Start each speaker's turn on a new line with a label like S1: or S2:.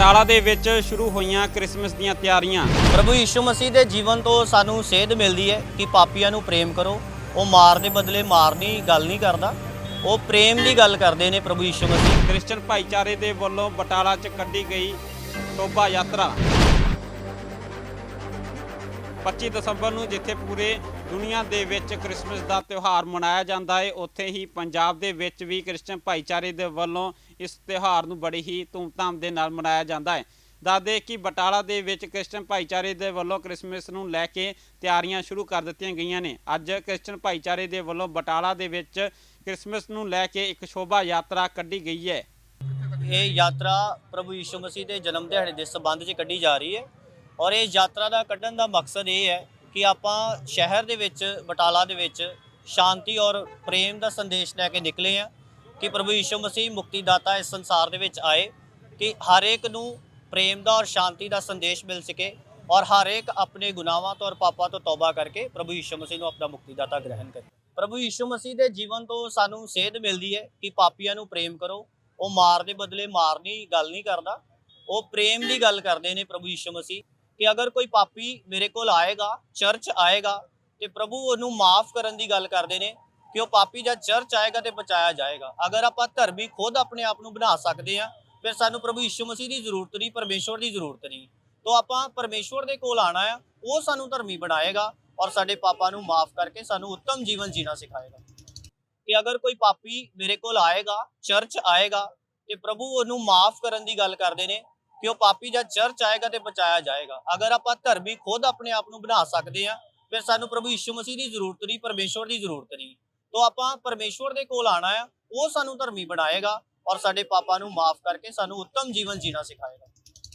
S1: ਬਟਾਲਾ ਦੇ ਵਿੱਚ ਸ਼ੁਰੂ ਹੋਈਆਂ ਕ੍ਰਿਸਮਸ ਦੀਆਂ ਤਿਆਰੀਆਂ।
S2: ਪ੍ਰਭੂ ਯਿਸੂ ਮਸੀਹ ਦੇ ਜੀਵਨ ਤੋਂ ਸਾਨੂੰ ਸੇਧ ਮਿਲਦੀ ਹੈ ਕਿ ਪਾਪੀਆਂ ਨੂੰ ਪ੍ਰੇਮ ਕਰੋ। ਉਹ ਮਾਰ ਦੇ ਬਦਲੇ ਮਾਰਨੀ ਗੱਲ ਨਹੀਂ ਕਰਦਾ। ਉਹ ਪ੍ਰੇਮ ਦੀ ਗੱਲ ਕਰਦੇ ਨੇ ਪ੍ਰਭੂ ਯਿਸੂ ਮਸੀਹ।
S1: ਕ੍ਰਿਸਚਨ ਭਾਈਚਾਰੇ ਦੇ ਵੱਲੋਂ ਬਟਾਲਾ 'ਚ ਕੱਢੀ ਗਈ ਸ਼ੋਭਾ ਯਾਤਰਾ। 25 ਦਸੰਬਰ ਨੂੰ ਜਿੱਥੇ ਪੂਰੇ ਦੁਨੀਆ ਦੇ ਵਿੱਚ ਕ੍ਰਿਸਮਸ ਦਾ ਤਿਉਹਾਰ ਮਨਾਇਆ ਜਾਂਦਾ ਹੈ ਉੱਥੇ ਹੀ ਪੰਜਾਬ ਦੇ ਵਿੱਚ ਵੀ ਕ੍ਰਿਸਚਨ ਭਾਈਚਾਰੇ ਦੇ ਵੱਲੋਂ ਇਸ ਤਿਉਹਾਰ ਨੂੰ ਬੜੀ ਹੀ ਧੂਮਧਾਮ ਦੇ ਨਾਲ ਮਨਾਇਆ ਜਾਂਦਾ ਹੈ। ਦੱਸਦੇ ਕਿ ਬਟਾਲਾ ਦੇ ਵਿੱਚ ਕ੍ਰਿਸਚਨ ਭਾਈਚਾਰੇ ਦੇ ਵੱਲੋਂ ਕ੍ਰਿਸਮਸ ਨੂੰ ਲੈ ਕੇ ਤਿਆਰੀਆਂ ਸ਼ੁਰੂ ਕਰ ਦਿੱਤੀਆਂ ਗਈਆਂ ਨੇ। ਅੱਜ ਕ੍ਰਿਸਚਨ ਭਾਈਚਾਰੇ ਦੇ ਵੱਲੋਂ ਬਟਾਲਾ ਦੇ ਵਿੱਚ ਕ੍ਰਿਸਮਸ ਨੂੰ ਲੈ ਕੇ ਇੱਕ ਸ਼ੋਭਾ ਯਾਤਰਾ ਕੱਢੀ ਗਈ ਹੈ।
S2: ਇਹ ਯਾਤਰਾ ਪ੍ਰਭੂ ਯਿਸੂ ਮਸੀਹ ਦੇ ਜਨਮ ਦਿਹਾੜੇ ਦੇ ਸੰਬੰਧ 'ਚ ਕੱਢੀ ਜਾ ਰਹੀ ਹੈ ਔਰ ਇਹ ਯਾਤਰਾ ਦਾ ਕੱਢਣ ਦਾ ਮਕਸਦ ਇਹ ਹੈ ਕਿ ਆਪਾਂ ਸ਼ਹਿਰ ਦੇ ਵਿੱਚ, ਬਟਾਲਾ ਦੇ ਵਿੱਚ ਸ਼ਾਂਤੀ ਔਰ ਪ੍ਰੇਮ ਦਾ ਸੰਦੇਸ਼ ਲੈ ਕੇ ਨਿਕਲੇ ਆ ਕਿ ਪ੍ਰਭੂ ਯਿਸੂ ਮਸੀਹ ਮੁਕਤੀਦਾਤਾ ਇਸ ਸੰਸਾਰ ਦੇ ਵਿੱਚ ਆਏ ਕਿ ਹਰੇਕ ਨੂੰ ਪ੍ਰੇਮ ਦਾ ਔਰ ਸ਼ਾਂਤੀ ਦਾ ਸੰਦੇਸ਼ ਮਿਲ ਸਕੇ ਔਰ ਹਰੇਕ ਆਪਣੇ ਗੁਨਾਹਾਂ ਤੋਂ ਔਰ ਪਾਪਾਂ ਤੋਂ ਤੌਬਾ ਕਰਕੇ ਪ੍ਰਭੂ ਯਿਸੂ ਮਸੀਹ ਨੂੰ ਆਪਣਾ ਮੁਕਤੀਦਾਤਾ ਗ੍ਰਹਿਣ ਕਰੇ। ਪ੍ਰਭੂ ਯਿਸੂ ਮਸੀਹ ਦੇ ਜੀਵਨ ਤੋਂ ਸਾਨੂੰ ਸੇਧ ਮਿਲਦੀ ਹੈ ਕਿ ਪਾਪੀਆਂ ਨੂੰ ਪ੍ਰੇਮ ਕਰੋ। ਉਹ ਮਾਰ ਦੇ ਬਦਲੇ ਮਾਰਨੀ ਗੱਲ ਨਹੀਂ ਕਰਦਾ। ਉਹ ਪ੍ਰੇਮ ਦੀ ਗੱਲ ਕਰਦੇ ਨੇ ਪ੍ਰਭੂ ਯਿਸੂ ਮਸੀਹ ਕਿ ਅਗਰ ਕੋਈ ਪਾਪੀ ਮੇਰੇ ਕੋਲ ਆਏਗਾ, ਚਰਚ ਆਏਗਾ ਤੇ ਪ੍ਰਭੂ ਉਹਨੂੰ ਮਾਫ ਕਰਨ ਦੀ ਗੱਲ ਕਰਦੇ ਨੇ ਕਿ ਉਹ ਪਾਪੀ ਜਦ ਚਰਚ ਆਏਗਾ ਤੇ ਬਚਾਇਆ ਜਾਏਗਾ। ਅਗਰ ਆਪਾਂ ਧਰਮੀ ਖੁਦ ਆਪਣੇ ਆਪ ਨੂੰ ਬਣਾ ਸਕਦੇ ਆ ਫਿਰ ਸਾਨੂੰ ਪ੍ਰਭੂ ਯਿਸੂ ਮਸੀਹ ਦੀ ਜ਼ਰੂਰਤ ਨਹੀਂ, ਪਰਮੇਸ਼ਵਰ ਦੀ ਜ਼ਰੂਰਤ ਨਹੀਂ। ਤੋਂ ਆਪਾਂ ਪਰਮੇਸ਼ਵਰ ਦੇ ਕੋਲ ਆਣਾ ਆ, ਉਹ ਸਾਨੂੰ ਧਰਮੀ ਬਣਾਏਗਾ ਔਰ ਸਾਡੇ ਪਾਪਾਂ ਨੂੰ ਮਾਫ ਕਰਕੇ ਸਾਨੂੰ ਉੱਤਮ ਜੀਵਨ ਜੀਣਾ ਸਿਖਾਏਗਾ। ਕਿ ਅਗਰ ਕੋਈ ਪਾਪੀ ਮੇਰੇ ਕੋਲ ਆਏਗਾ, ਚਰਚ ਆਏਗਾ, ਤੇ ਪ੍ਰਭੂ ਉਹਨੂੰ ਮਾਫ ਕਰਨ ਦੀ ਗੱਲ ਕਰਦੇ ਨੇ ਕਿ ਉਹ ਪਾਪੀ ਜਦ ਚਰਚ ਆਏਗਾ ਤੇ ਬਚਾਇਆ ਜਾਏਗਾ। ਅਗਰ ਆਪਾਂ ਧਰਮੀ ਖੁਦ ਆਪਣੇ ਆਪ ਨੂੰ ਬਣਾ ਸਕਦੇ ਆ ਫਿਰ ਸਾਨੂੰ ਪ੍ਰਭੂ ਯਿਸੂ ਮਸੀਹ ਦੀ ਜ਼ਰੂਰਤ ਨਹੀਂ, ਪਰਮੇਸ਼ਵਰ ਦੀ ਜ਼ਰੂਰਤ ਨਹੀਂ। ਤੋਂ ਆਪਾਂ ਪਰਮੇਸ਼ਵਰ ਦੇ ਕੋਲ ਆਣਾ ਆ, ਉਹ ਸਾਨੂੰ ਧਰਮੀ ਬਣਾਏਗਾ ਔਰ ਸਾਡੇ ਪਾਪਾਂ ਨੂੰ ਮਾਫ ਕਰਕੇ ਸਾਨੂੰ ਉੱਤਮ ਜੀਵਨ ਜੀਣਾ ਸਿਖਾਏਗਾ।